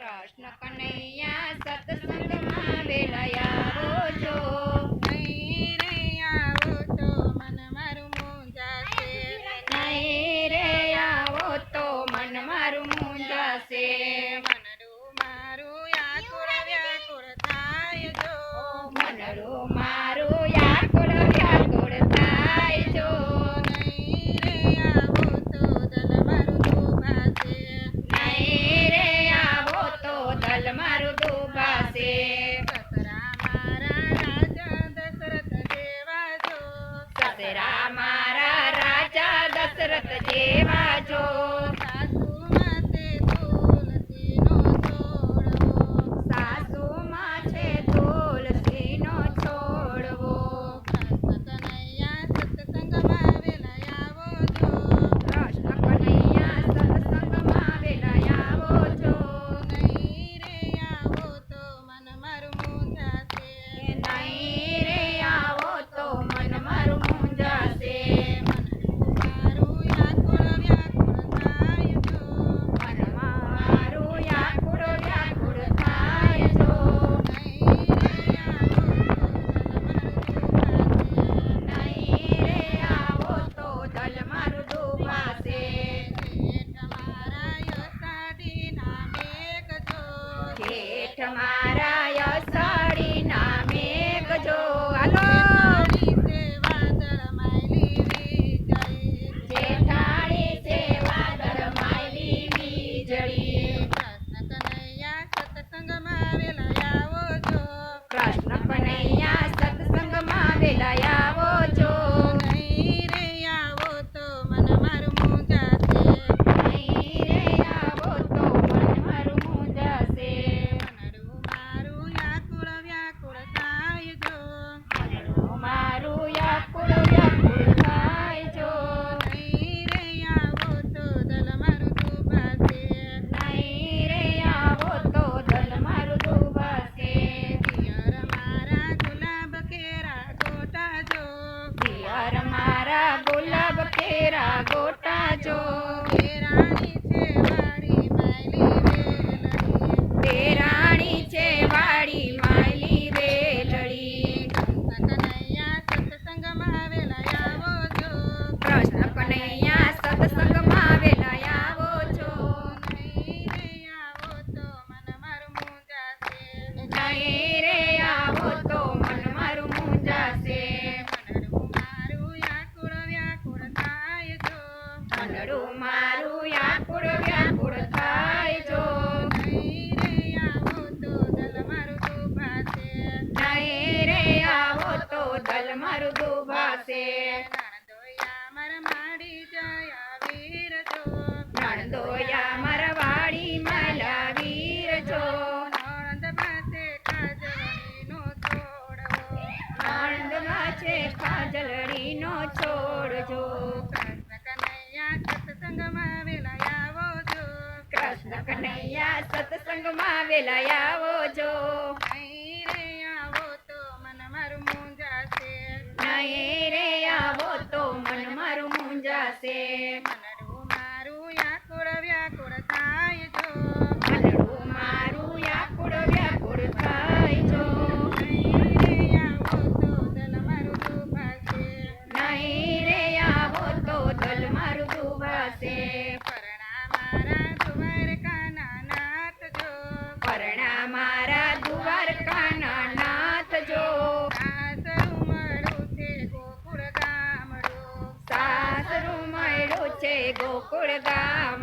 કૃષ્ણ કનૈયા સત્સંગમાં વેલાયા રોજો. day. chamar ગોટા જો. કનૈયા સત્સંગમાં વેલાયાવો જો ગોકુળ ધામ